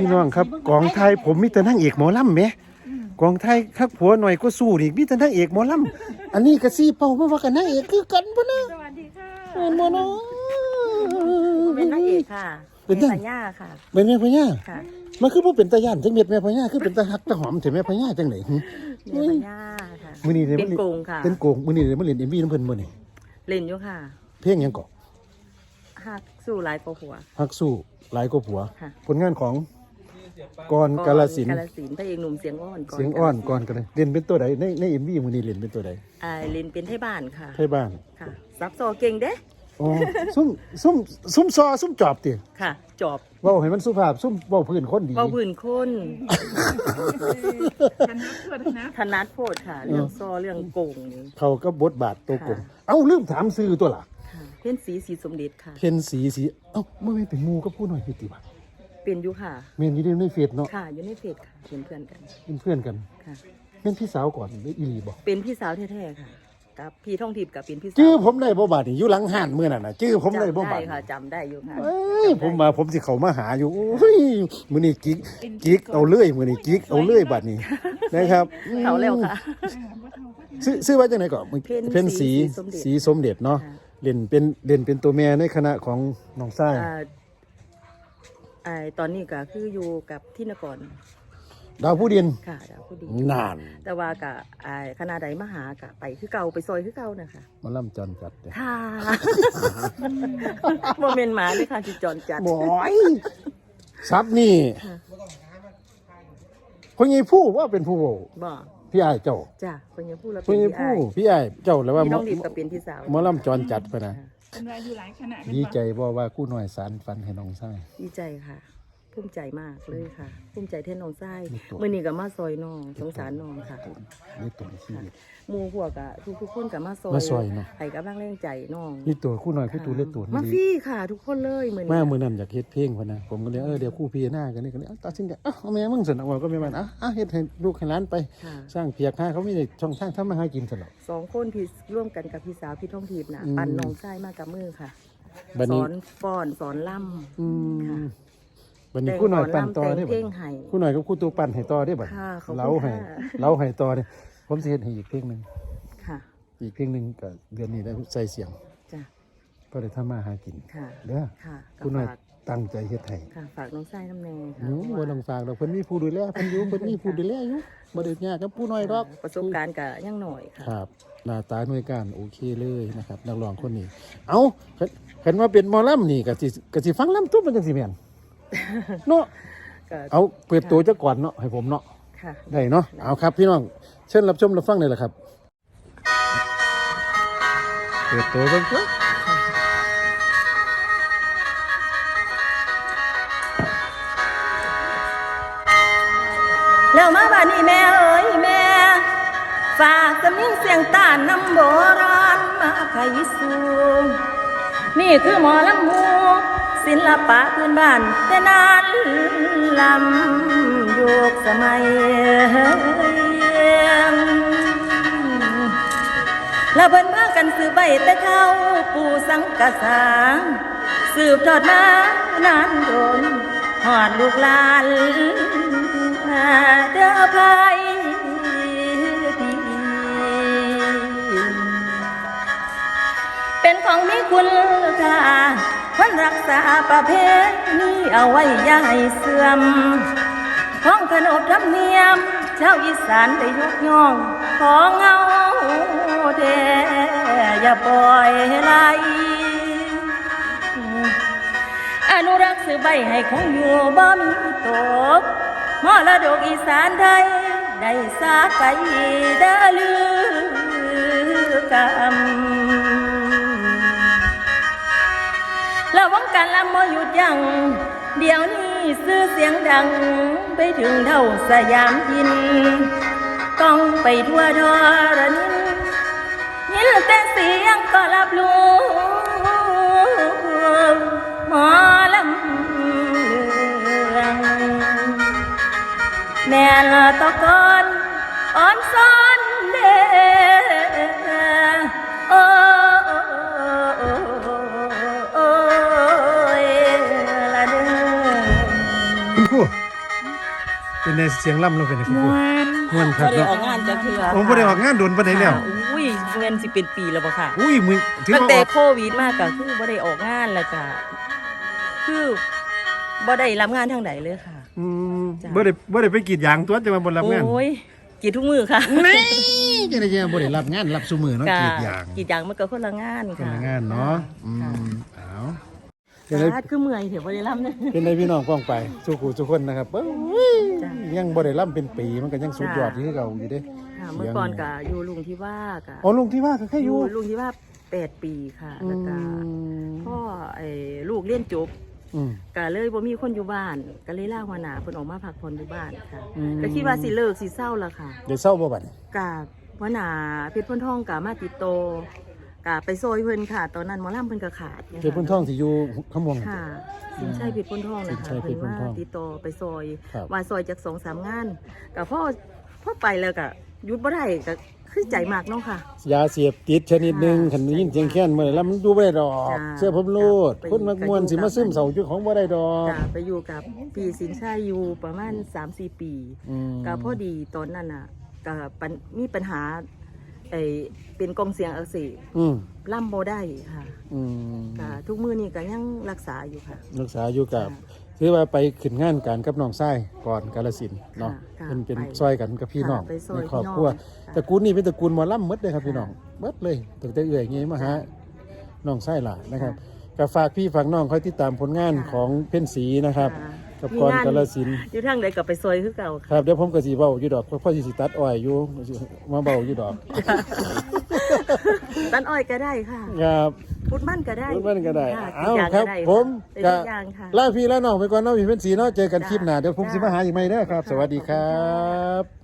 พี่น้องครับกองไทยผมมีแต่นางเอกหมอลำไหมกองไทยคักผัวหน่อยก็สู้นี่มีแต่นางเอกหมอลำอันนี้ก็ซี่เป่ามาว่ากันนางเอกคือกันปะนะสวัสดีค่ะเห็นบ่เนาะเป็นนางเอกค่ะ เป็นนางสัญญาค่ะ เป็นแม่พญาค่ะมันคือบ่เป็นตาย่านจังเม็ดแม่พญาคือเป็นตาฮักตาหอมถึงแม่พญาจังไหนหึเมียสัญญาค่ะมื้อนี้ได้เป็มานโกงค่ะเป็นโกงมื้อนี้ได้มาเล่น MV นำเพิ่นบ่นี่เล่นอยู่ค่ะ เพลงหยังเกาะหักสู้หลายกว่าหัวฮักสู้หลายกว่าผัวค่ะผลงานของ กรกาลสินธุ์กาลสินธุ์พระเอกหนุ่มเสียงอ่อนก่เสียงอ้อนก่อนกันเลยเล่นเป็นตัวใดในใน MV มื้อนี้เล่นเป็นตัวใดอ่าเล่นเป็นไทบ้านค่ะไทยบ้านค่ะซับซอเก่งเด้อ๋อซุ่มซุ่มซุ่มซอซุ่มจอบติค่ะ จอบเว้าให้มันสุภาพซุ่มเว้าพื้นคนดี เบาผื่นคนคณะเพื่อนนะ ธนัดโพดค่ะ เรื่องซอเรื่องโกงนี่ เขาก็บทบาทตัวกลมค่ะ เอ้าลืมถามซื้อตัวล่ะ ค่ะ เพ่นสีสีสมเด็จค่ะ เพนสีสี เอ้าเมื่อไม่เป็นหมูก็พูดหน่อยพี่ติบ่ะ เป็นอยู่ค่ะเมนอยี่ในเฟซเนาะค่ะ อยู่ในเพจค่ะเป็นเพื่อนกันเป็นเพื่อนกันค่ะเม่นพี่สาวก่อนหรืออีหลีบอกเป็นพี่สาวแท้ๆค่ะกับพี่ท่องทิพย์กับเป็นพี่สาวจื้อผมได้บ่บาดนี่อยู่หลังห้านเมื่อนั่นน่ะจื้อผมได้บ่จำบาได้ดค่ะจำได้อยู่ค่ะเอ้ยผมมาผมสิเข้ามาหาอยู่โอ้ยมื้อนี้กิ๊กกิ๊กเอาเลื่อยมื้อนี้กิ๊กเอาเลื่อยบัดนี้นะครับเขาแล้วค่ะซื้อซื้อไว้จังไหนก่อนเพ็ญเพ็ญสีสีสีสมเด็จเนาะค่ะเล่นเป็นเล่นเป็นตัวแม่ในคณะของน้องไส้อ่า ไอตอนนี้ก็คืออยู่กับที่นครดาวผู้ดินค่ะดาวผู้ดีนาน แต่ว่ากับไอคณะใดมาหากะไปคือเก่าไปซอยคือเก่านะคะมาล่ำจันจัดเด้ค่ะโมเมนต์หมาเลยค่ะจิจอนจัดบอยซับนี่ค่ะคนยี่ผู้ว่าเป็นผู้โหบ่พี่อ้ายเจ้าจ้ะคนยังพูดแล้วคเป็นนยี่พี่ผู้อ้ายพี่อ้ายเจ้าแล้วว่าพี่หมน้อองดิบกับเป็นพี่สาวหมอล่ำจรจัดไปนะ เป็นรายอยู่หลายคณะดีใจบ่ว่ากู้น้อยสารฝันให้น้องไส้ดีใจค่ะ ภูมิใจมากเลยค่ะ ภูมิใจแทนน้องไส้มีตัวมื่อนี้ก็มาซอยน้องสงสารน้องค่ะนี่ตัวชีวิตหมู่พวกอะทุกทุกๆคนกับมาซอยมาซอยเนาะให้กำลังแรงใจน้องนี่ตัวคู่น้อยคู่ตัวเล็กตัวมานี่ฟรีค่ะ ทุกคนเลยเหมือนมามือนั้นอยากเฮ็ดเพลงพะนะผมก็เลยเออเดี๋ยวคู่พี่หน้ากันนี่ก็เลยเอาตัดสินใจเอ้าเอาแม่มึงสนเอาก็ไม่มันอะอะเฮ็ดให้ลูกให้หล้านไปค่ะสร้างเพียกหาเขาไม่ได้ช่องทางทำมาหากินสนอกสองคนที่ร่วมกันกับพี่สาวพี่ท่องทิพย์นะอืมปั่นน้องไส้มากับมือค่ะบัดสนี้อนฟ้อนสอนล่อืค่ะม บัดนี้คู่น้อยปั่นต่อได้แต่งบัเพดลงนี้ให้คู่น้อยกับคู่ตัวปั่นให้ต่อได้บัดค่ะขอบคุณเล้าให้ค่ะ เล้าให้ต่อเนี่ยผมสิเฮ็ดให้อีกเพลงหนึงค่ะอีกเพลงหนึงก็เดือนนี้ได้ใส่เสียงจ้ะก็ได้ทำมาหากินค่ะ เด้อค่ะก็คู่น้อยฝากตั้งใจเฮ็ดให้ ค่ะฝากน้องไส้น้ำแน่ค่ะหนูบ่ต้องฝากดอกเพิ่นมีผู้ดูแลเพิ่นอยู่เพิ่นมีผู้ดูแลอยู่บ่ได้ยากกับผู้น้อยดอกประสบการณ์กับยังหน่อยค่ะ ครับหน้าตาหน่วยการโอเคเลยนะครับนักร้องคนนี้ เอาเห็นเห็นว่าเป็นหมอลำนี่ก็สิก็สิฟังลำตุ้มมันจังสิแม่น เนาะก็เอาเปิดตัวเจ้าก่อนเนาะให้ผมเนาะค่ะ ได้เนาะเอาครับพี่น้องเชิญรับชมรับฟังเลยล่ะครับ เปิดตัวเบิ่งตัวแล้วมาบ้านนี้แม่เอ๋ยแม่ ฝากสำเนียงเสียงต้านน้ำโบราณมาไขสูง นี่คือหมอลำมู ศิลปะพื้นบ้านแต่นานลำโยุคสมัยและเพิ่นพากันสืบใบแต่เท่าปู่สังกษาสืบทอดมานานโดนหอดลูกหลานเด้อภายเป็นของมีคุณค่า คนรักษาประเพณีเอาไว้ย่าให้เสื่อมของขนบธรรมเนียม ชาวอีสานได้ยกย่อง ของเงาแท้อย่าปล่อยไหลอนุรักษ์สือใบให้คงอยู่บ่มีตกมรดกอีสานไทยได้สาไกเด้อลือกำร ระวังการละโมหยุดยัง้งเดี๋ยวนี้ซื้อเสียงดัง ไปถึงเท่าสยามยินก้องไปทั่วทอรนินยินแต่เสียงก็รับรู้หมอลำเลืองแม่ละตะกอนอ่อนซ้อ คุณครูเป็นในเสียงล่ำลงไปในครัมบวนม่วนคบ่รับได้เนาะออกงานจักเทื่อผมบ่ได้ออกงานโดนปานใดแล้ว ค่ะอุ้ยเงินสิเป็นปีแล้วบ่ค่ะอุ้ยมึงถือตั้งว่าแต่ออกโควิดมาก็คือบ่ได้ออกงานแล้วก็คือบ่ได้รับงานทางใดเลยค่ะ อืมจ้ะบ่ได้บ่ได้ไปกรีดยางตัวจะมาบ่รับงาน โอ้ยกรีดทุกมือค่ะนี่จะได้จะบ่ได้รับงานรับซุมือเนาะกรีดยางกรีดยางมันก็คนละงานคนค่ะละงานเนาะอืค่ะมเอา เป็จ้นไราคือเมื่อยเถอะบ่ได้รับเด้อเป็นไรพี่น้องป้องไปสู้กูทุกคนนะครับเอ้ยจ้ะยังบ่ได้ล่ำเป็นปีมันก็ยังสุดยอดจ้ะที่เก่าอยู่เด้ค่ะเมื่อก่อนก็อยู่ลุงที่ว่าก็อ๋อลุงที่ว่าก็แค่ออยู่ยู่ลุงที่ว่าแปดปีค่ะอืแล้วก็มพ่อไอ้ลูกเรียนจบอืมก็เลยบ่มีคนอยู่บ้านก็เลยลาหัวหน้าเพิ่นออกมาพักผ่อนอยู่บ้านค่ะอืมก็คิดว่าสิเลิกสิเศร้าละค่ะเดี๋ยวเศร้าบ่บัดนี้กับหัวหน้าเพชรพ้นทองกับมาติดโต กับไปซอยเพิ่นค่ะ ตอนนั้นหมอลำเพิ่นก็ขาดะคะเพชรพุนท่องที่อยู่ขมวง ค่ะสินชัยเพชรพ้นทองนะสินชัคะยเพเพิ่ชนรพ้นมาทองติดโตไปซอยครับว่าซอยจากสองสามงานกับพ่อพ่อไปแล้วก็หยุดบ่ได้ก็คือใจมากเนาะค่ะ ยาเสพติดชนิดหนึ่งค่ะขันได้ยินเสียงแค้นเมื่อไหร่แล้วมันดูไม่ได้ดอก จ้ะเสื้อผมโลดไปคนมักมวนไปอยู่สิมากับซึมเสาจุดของบ่ได้ดอกจ้ะไปอยู่กับพี่สินชัยอยู่ประมาณ3-4ปีอืม ก็พอดีตอนนั้นน่ะก็ปัญมีปัญหา ไอเป็นกองเสียงอักเสบอืมล่ำบ่ได้ค่ะอืมค่ะทุกมือนี่ก็ยังรักษาอยู่ค่ะ รักษาอยู่กับค่ะถือว่าไปขึ้นงานกันกับน้องชายก่อนกาลสินธุ์เนาะค่ะเป็นเป็นไปซอยกันกับพี่น้องค่ะไปซอยในครอบพี่น้องครัวค่ะตระกูลนี้เป็นตระกูลหมอลำหมดเลยครับค่ะพี่น้องเบิดเลยตั้งแต่เอื่อยงี้มาหาค่ะน้องชายหล่ะนะครับก็ฝากพี่ฝากน้องคอยติดตามผลงานค่ะของเพ่นสีนะครับ ค่ะ กับมีกรงานกาลสินธุ์อยู่ทางใดก็ไปซอยคือเก่าคค่ะรับเดี๋ยวผมก็สิเว้าอยู่ดอกเพราะพ่อสิสิตัดอ้อยอยู่มาเบาอยู่ดอกตันอ้อยก็ได้ค่ะครับ พุดมั่นก็ได้พูดมันก็ได้ค่ะเอาทุกอย่างครัก็บได้ผมเป็นก็ทุกอย่างค่ะลาพี่แล้วน้องไปก่อนเน้องพี่เพ่นสีเนาะเจอกันจ้ะคลิปหน้าเดี๋ยวผมจ้ะสิมาหาอีกไหมเด้อครับค่ะสวัสดีครัขอบคุณค่ะบ